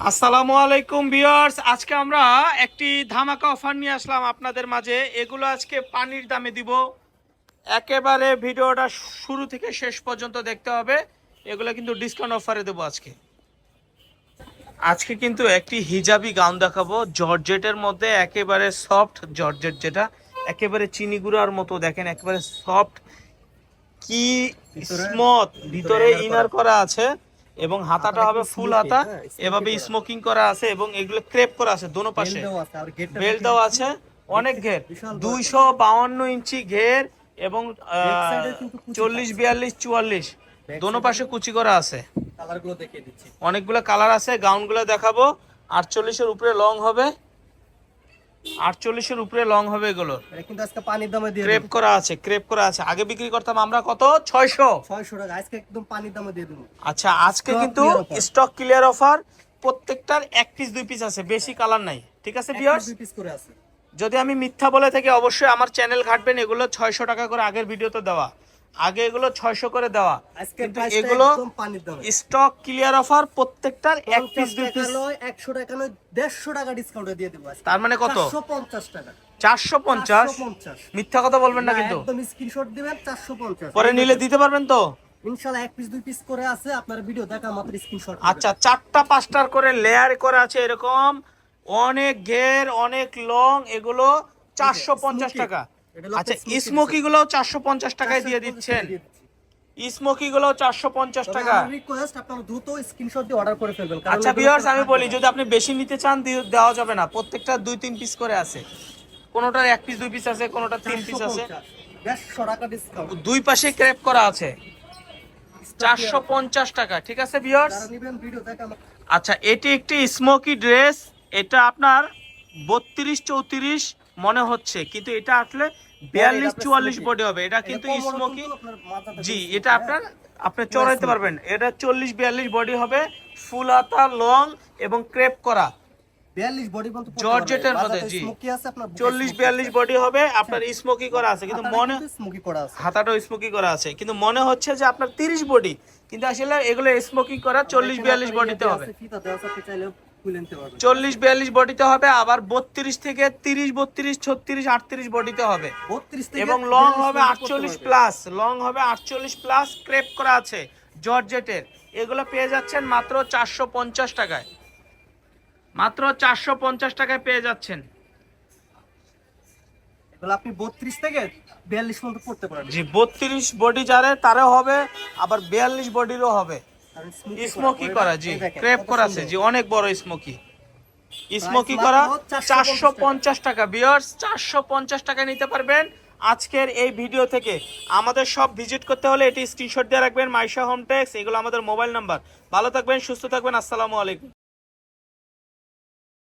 আসসালামু আলাইকুম ভিউয়ার্স। আজকে আমরা একটি ধামাকা অফার নিয়ে আসলাম আপনাদের মাঝে। এগুলো আজকে পানির দামে দিব। একেবারে ভিডিওটা শুরু থেকে শেষ পর্যন্ত দেখতে হবে। এগুলো কিন্তু ডিসকাউন্ট অফারে দেবো আজকে। আজকে কিন্তু একটি হিজাবি গাউন দেখাবো। জর্জেটের মধ্যে একেবারে সফট জর্জেট যেটা একেবারে চিনি গুঁড়ার মতো দেখেন একেবারে সফট কি স্মথ ভিতরে ইনার করা আছে। এবং হাতাটা হবে ফুল হাতা এভাবে স্মোকিং করা আছে এবং এগুলো ক্রেপ করা আছে দোনো পাশে। বেল্ট দেওয়া আছে অনেক ঘের। দুইশো বাউান্ন ইঞ্চি ঘের এবং চল্লিশ বিয়াল্লিশ চুয়াল্লিশ। দোনো পাশে কুচি করা আছে। অনেকগুলো কালার আছে গাউনগুলো দেখাবো। আটচল্লিশের উপরে লং হবে। আটচল্লিশের উপরে লং হবে এগুলো কিন্তু আজকে পানির দামে দিয়ে ক্রেপ করা আছে ক্রেপ করা আছে। আগে বিক্রি করতাম আমরা কত? ছয়শো। ছয়শো টাকা আজকে একদম পানির দামে দিয়ে দেবো। আচ্ছা আজকে কিন্তু স্টক ক্লিয়ার অফার প্রত্যেকটার এক পিস দুই পিস আছে বেশি কালার নাই। ঠিক আছে দুই পিস করে আছে। যদি আমি মিথ্যা বলে থাকি অবশ্যই আমার চ্যানেল ঘাটবেন। এগুলো ছয়শো টাকা করে আগের ভিডিওতে দেওয়া। আগে এগুলো ছয়শো করে দেওয়া। কিন্তু এগুলো স্টক ক্লিয়ার অফার প্রত্যেকটার এক পিস দুই পিস একশো টাকা নয় দেড়শো টাকা ডিসকাউন্টে দিয়ে দেবো তার মানে কত? পঞ্চাশ টাকা। চারশো পঞ্চাশ? মিথ্যা কথা বলবেন না কিন্তু। স্ক্রিনশট দিবেন চারশো পঞ্চাশ। পরে নিলে দিতে পারবেন তো? এক পিস দুই পিস করে আছে আপনার ভিডিও দেখা মাত্র স্ক্রিনশট আচ্ছা চারটা পাঁচটার করে লেয়ার করা আছে এরকম। অনেক ঘের অনেক লং এগুলো চারশো পঞ্চাশ টাকা। আচ্ছা স্মোকি গুলো চারশো পঞ্চাশ টাকায় দিয়ে দিচ্ছেন। স্মোকি গুলো চারশো পঞ্চাশ টাকা। রিকোয়েস্ট আপনারা দ্রুত স্ক্রিনশট দিয়ে অর্ডার করে ফেলবেন আচ্ছা ভিউয়ার্স আমি বলি যদি আপনি বেশি নিতে চান দেওয়া যাবে না। প্রত্যেকটা দুই তিন পিস করে আছে। কোনোটার এক পিস দুই পিস আছে কোনোটার তিন পিস আছে। 450 দেড়শো টাকা ডিসকাউন্ট দুই পাশে ক্রেপ করা আছে। চারশো পঞ্চাশ টাকা ঠিক আছে ভিউয়ার্স আচ্ছা এটি একটি স্মোকি ড্রেস। এটা আপনার বত্রিশ চৌত্রিশ মনে হচ্ছে কিন্তু এটা আসলে বিয়াল্লিশ চুয়াল্লিশ বডি হবে। এটা কিন্তু স্মোকি জি এটা হ্যাঁ। আপনার আপনি চড়াইতে পারবেন। এটা চল্লিশ বিয়াল্লিশ বডি হবে ফুল হাতা লং এবং ক্রেপ করা। 42 বডি পর্যন্ত পড়তে জর্জেটের মধ্যে, জি। আপনার চল্লিশ বিয়াল্লিশ বডি হবে আপনার স্মোকি করা আছে। কিন্তু হাতাটা মনে কিন্তু smoky করা আছে। হাতাটাও স্মোকি করা আছে। কিন্তু মনে হচ্ছে যে আপনার তিরিশ বডি কিন্তু আসলে এগুলো স্মোকিং করা চল্লিশ বিয়াল্লিশ বডিতে হবে। চল্লিশ বিয়াল্লিশ বডিতে হবে আবার বত্রিশ থেকে তিরিশ বত্রিশ ছত্রিশ আটত্রিশ বডিতে হবে। এবং লং হবে আটচল্লিশ প্লাস লং হবে আটচল্লিশ প্লাস ক্রেপ করা আছে জর্জেটের। এগুলো পেয়ে যাচ্ছেন মাত্র চারশো পঞ্চাশ টাকায়। মাত্র চারশো পঞ্চাশ টাকায় পেয়ে যাচ্ছেন। আপনি 32 থেকে 42 পর্যন্ত পড়তে পারবেন। জি বত্রিশ বডি যারে তারও হবে আবার বিয়াল্লিশ বডিরও হবে। স্মোকি করা, জি। ক্রেপ করা আছে জি অনেক বড় স্মোকি স্মোকি করা চারশো পঞ্চাশ টাকা। বিয়ার্স চারশো পঞ্চাশ টাকা নিতে পারবেন। আজকের এই ভিডিও থেকে আমাদের সব ভিজিট করতে হলে এটি স্ক্রিনশট দিয়ে রাখবেন মাইশা হোম টেক্স এগুলো আমাদের মোবাইল নাম্বার ভালো থাকবেন সুস্থ থাকবেন আসসালামু আলাইকুম।